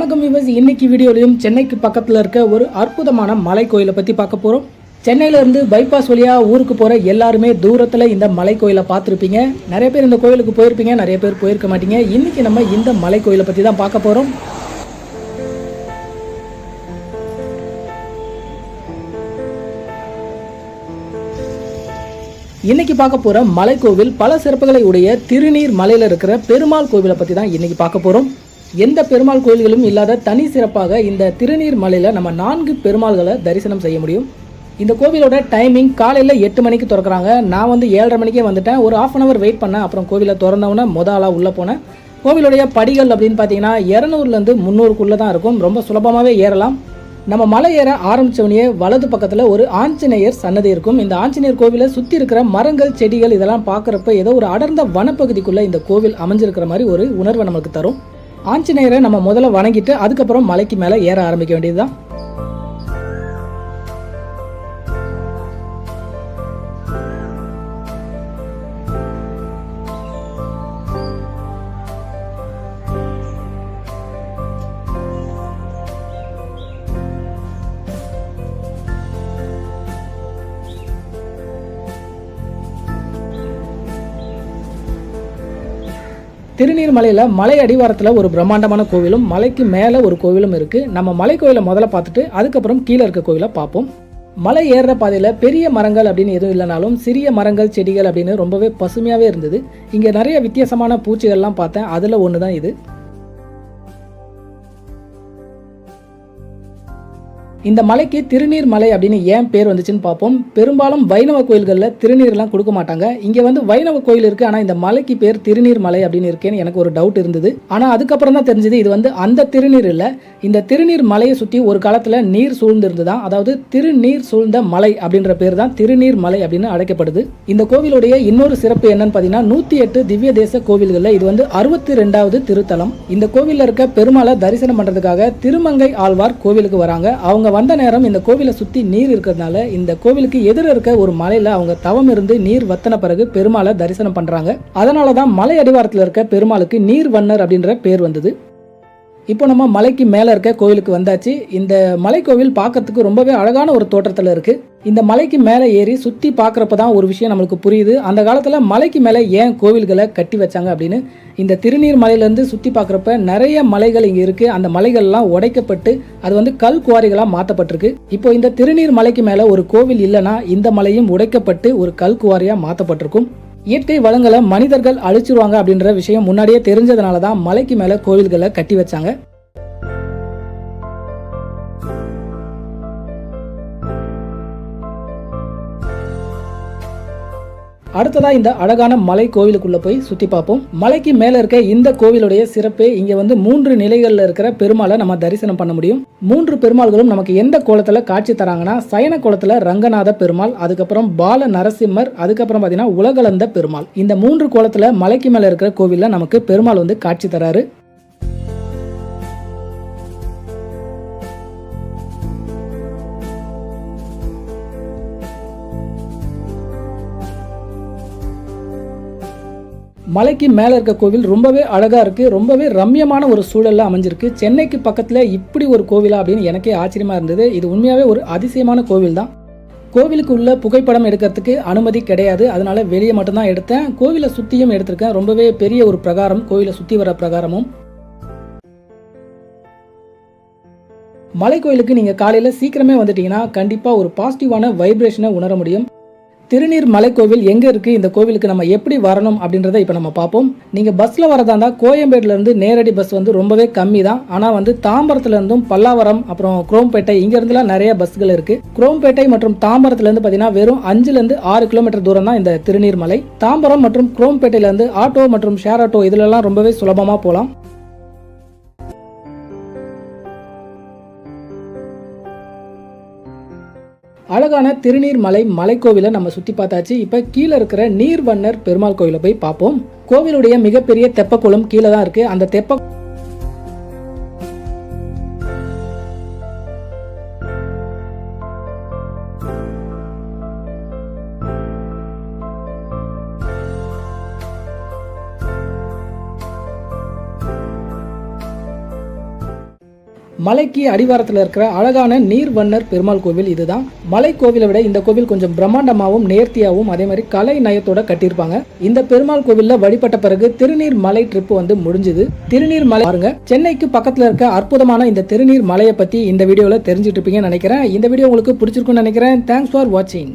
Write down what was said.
வணக்கம் விவஸ் இன்னைக்கு வீடியோலையும் சென்னைக்கு பக்கத்தில் இருக்க ஒரு அற்புதமான மலை கோயிலை பற்றி பார்க்க போகிறோம் சென்னையிலேருந்து பைபாஸ் வழியாக ஊருக்கு போகிற எல்லாருமே தூரத்தில் இந்த மலை கோயிலை பார்த்துருப்பீங்க. நிறைய பேர் இந்த கோயிலுக்கு போயிருப்பீங்க நிறைய பேர் போயிருக்க மாட்டீங்க. இன்னைக்கு நம்ம இந்த மலை கோயிலை பற்றி தான் பார்க்க போகிறோம் இன்னைக்கு பார்க்க போகிற மலைக்கோவில் பல சிறப்புகளை உடைய திருநீர் மலையில் இருக்கிற பெருமாள் கோவிலை பற்றி தான் இன்னைக்கு பார்க்க போகிறோம் எந்த பெருமாள் கோயில்களும் இல்லாத தனி சிறப்பாக இந்த திருநீர் மலையில் நம்ம நான்கு பெருமாள்களை தரிசனம் செய்ய முடியும். இந்த கோவிலோட டைமிங் காலையில் எட்டு மணிக்கு திறக்கிறாங்க. நான் வந்து ஏழரை மணிக்கே வந்துட்டேன். ஒரு ஆஃப் அன் அவர் வெயிட் பண்ணேன். அப்புறம் கோவிலை திறந்தவொன்னே முத ஆளாக உள்ளே போனேன். கோவிலுடைய படிகள் அப்படின்னு பார்த்தீங்கன்னா இரநூறுலேருந்து முந்நூறுக்குள்ளே தான் இருக்கும். ரொம்ப சுலபமாகவே ஏறலாம். நம்ம மலை ஏற ஆரம்பித்தவனையே வலது பக்கத்தில் ஒரு ஆஞ்சநேயர் சன்னதி இருக்கும். இந்த ஆஞ்சநேயர் கோவிலை சுற்றி இருக்கிற மரங்கள் செடிகள் இதெல்லாம் பார்க்குறப்ப ஏதோ ஒரு அடர்ந்த வனப்பகுதிக்குள்ளே இந்த கோவில் அமைஞ்சிருக்கிற மாதிரி ஒரு உணர்வை நமக்கு தரும். ஆஞ்சநேயரை நம்ம முதல்ல வணங்கிட்டு அதுக்கப்புறம் மலைக்கு மேலே ஏற ஆரம்பிக்க வேண்டியதுதான். திருநீர்மலையில் மலை அடிவாரத்தில் ஒரு பிரம்மாண்டமான கோவிலும் மலைக்கு மேலே ஒரு கோவிலும் இருக்குது நம்ம மலை கோயிலை முதல்ல பார்த்துட்டு அதுக்கப்புறம் கீழே இருக்க கோவிலை பார்ப்போம். மலை ஏறுற பாதையில் பெரிய மரங்கள் அப்படின்னு எதுவும் இல்லைனாலும் சிறிய மரங்கள் செடிகள் அப்படின்னு ரொம்பவே பசுமையாகவே இருந்தது. இங்கே நிறைய வித்தியாசமான பூச்சிகள்லாம் பார்த்தேன். அதில் ஒன்று தான் இது. இந்த மலைக்கு திருநீர் மலை அப்படின்னு ஏன் பேர் வந்துச்சுன்னு பார்ப்போம். பெரும்பாலும் வைணவ கோயில்களில் திருநீர்லாம் கொடுக்க மாட்டாங்க. இங்கே வந்து வைணவ கோயில் இருக்குது ஆனால் இந்த மலைக்கு பேர் திருநீர் மலை அப்படின்னு இருக்கேன்னு எனக்கு ஒரு டவுட் இருந்தது. ஆனால் அதுக்கப்புறம் தான் தெரிஞ்சது இது வந்து அந்த திருநீர் இல்லை. இந்த திருநீர் மலையை சுற்றி ஒரு காலத்தில் நீர் சூழ்ந்திருந்து தான் அதாவது திருநீர் சூழ்ந்த மலை அப்படின்ற பேர் தான் திருநீர் மலை அப்படின்னு அழைக்கப்படுது. இந்த கோவிலுடைய இன்னொரு சிறப்பு என்னன்னு பார்த்தீங்கன்னா நூற்றி எட்டு திவ்ய தேச கோவில்களில் இது வந்து அறுபத்தி ரெண்டாவது திருத்தலம். இந்த கோவிலில் இருக்க பெருமாளை தரிசனம் பண்ணுறதுக்காக திருமங்கை ஆழ்வார் கோவிலுக்கு வராங்க. அவங்க வந்த நேரம் இந்த கோவிலை சுற்றி நீர் இருக்கிறதுனால இந்த கோவிலுக்கு எதிர இருக்க ஒரு மலையில் அவங்க தவம் இருந்து நீர் வத்தன பிறகு பெருமாளை தரிசனம் பண்ணுறாங்க அதனால தான் மலை அடிவாரத்தில் இருக்க பெருமாளுக்கு நீர் வண்ணர் அப்படின்ற பேர் வந்தது. இப்போ நம்ம மலைக்கு மேலே இருக்க கோவிலுக்கு வந்தாச்சு. இந்த மலை கோவில் பார்க்கறதுக்கு ரொம்பவே அழகான ஒரு தோற்றத்தில் இருக்கு. இந்த மலைக்கு மேலே ஏறி சுற்றி பார்க்குறப்ப தான் ஒரு விஷயம் நம்மளுக்கு புரியுது. அந்த காலத்தில் மலைக்கு மேலே ஏன் கோவில்களை கட்டி வச்சாங்க அப்படின்னு இந்த திருநீர் மலையிலேருந்து சுற்றி பார்க்குறப்ப நிறைய மலைகள் இங்கே இருக்குது அந்த மலைகள்லாம் உடைக்கப்பட்டு அது வந்து கல் குவாரிகளாக மாற்றப்பட்டிருக்கு இப்போ இந்த திருநீர் மலைக்கு மேலே ஒரு கோவில் இல்லைன்னா இந்த மலையும் உடைக்கப்பட்டு ஒரு கல் குவாரியாக மாற்றப்பட்டிருக்கும் இயற்கை வளங்களை மனிதர்கள் அழிச்சிருவாங்க அப்படின்ற விஷயம் முன்னாடியே தெரிஞ்சதுனால தான் மலைக்கு மேலே கோவில்களை கட்டி வச்சாங்க. அடுத்ததா இந்த அழகான மலை கோவிலுக்குள்ள போய் சுத்தி பார்ப்போம். மலைக்கு மேல இருக்க இந்த கோவிலுடைய சிறப்பே இங்க வந்து மூன்று நிலைகள்ல இருக்கிற பெருமாளை நம்ம தரிசனம் பண்ண முடியும். மூன்று பெருமாள்களும் நமக்கு எந்த கோலத்துல காட்சி தராங்கன்னா சயன கோலத்துல ரங்கநாத பெருமாள் அதுக்கப்புறம் பால நரசிம்மர் அதுக்கப்புறம் பாத்தீங்கன்னா உலகலந்த பெருமாள். இந்த மூன்று கோலத்துல மலைக்கு மேல இருக்கிற கோவில்ல நமக்கு பெருமாள் வந்து காட்சி தராரு. மலைக்கு மேலே இருக்க கோவில் ரொம்பவே அழகாக இருக்குது ரொம்பவே ரம்யமான ஒரு சூழலில் அமைஞ்சிருக்கு. சென்னைக்கு பக்கத்தில் இப்படி ஒரு கோவிலா அப்படின்னு எனக்கே ஆச்சரியமாக இருந்தது. இது உண்மையாகவே ஒரு அதிசயமான கோவில் தான். கோவிலுக்கு உள்ள புகைப்படம் எடுக்கிறதுக்கு அனுமதி கிடையாது. அதனால வெளியே மட்டும்தான் எடுத்தேன். கோவிலை சுற்றியும் எடுத்திருக்கேன். ரொம்பவே பெரிய ஒரு பிரகாரம் கோவிலை சுற்றி வர பிரகாரமும். மலை கோயிலுக்கு நீங்கள் காலையில் சீக்கிரமே வந்துட்டீங்கன்னா கண்டிப்பாக ஒரு பாசிட்டிவான வைப்ரேஷனை உணர முடியும். திருநீர் மலைக்கோவில் எங்கே இருக்குது இந்த கோவிலுக்கு நம்ம எப்படி வரணும் அப்படின்றத இப்போ நம்ம பார்ப்போம். நீங்கள் பஸ்ஸில் வரதா இருந்தால் கோயம்பேடுலேருந்து நேரடி பஸ் வந்து ரொம்பவே கம்மி தான் ஆனால் வந்து தாம்பரத்துலேருந்தும் பல்லாவரம் அப்புறம் குரோம்பேட்டை இங்கேருந்துலாம் நிறைய பஸ்கள் இருக்குது குரோம்பேட்டை மற்றும் தாம்பரத்துலேருந்து பார்த்தீங்கன்னா வெறும் அஞ்சுலேருந்து ஆறு கிலோமீட்டர் தூரம் தான் இந்த திருநீர் மலை தாம்பரம் மற்றும் குரோம்பேட்டையிலேருந்து ஆட்டோ மற்றும் ஷேர் ஆட்டோ இதுலலாம் ரொம்பவே சுலபமாக போகலாம் அழகான திருநீர்மலை மலைக்கோவிலை நம்ம சுற்றி பார்த்தாச்சு. இப்போ கீழே இருக்கிற நீர்வண்ணர் பெருமாள் கோவிலை போய் பார்ப்போம். கோவிலுடைய மிகப்பெரிய தெப்பக்குளம் கீழே தான் இருக்கு. அந்த தெப்ப மலைக்கு அடிவாரத்தில் இருக்கிற அழகான நீர்வண்ணர் பெருமாள் கோவில் இதுதான். மலை கோவிலை விட இந்த கோவில் கொஞ்சம் பிரம்மாண்டமாகவும் நேர்த்தியாகவும் அதே மாதிரி கலை நயத்தோட கட்டியிருப்பாங்க. இந்த பெருமாள் கோவில்ல வழிபட்ட பிறகு திருநீர் மலை ட்ரிப் வந்து முடிஞ்சது. திருநீர் மலை பாருங்க. சென்னைக்கு பக்கத்துல இருக்க அற்புதமான இந்த திருநீர் மலையை பத்தி இந்த வீடியோல தெரிஞ்சுட்டு இருப்பீங்கன்னு நினைக்கிறேன். இந்த வீடியோ உங்களுக்கு பிடிச்சிருக்கும்னு நினைக்கிறேன். தேங்க்ஸ் ஃபார் வாட்சிங்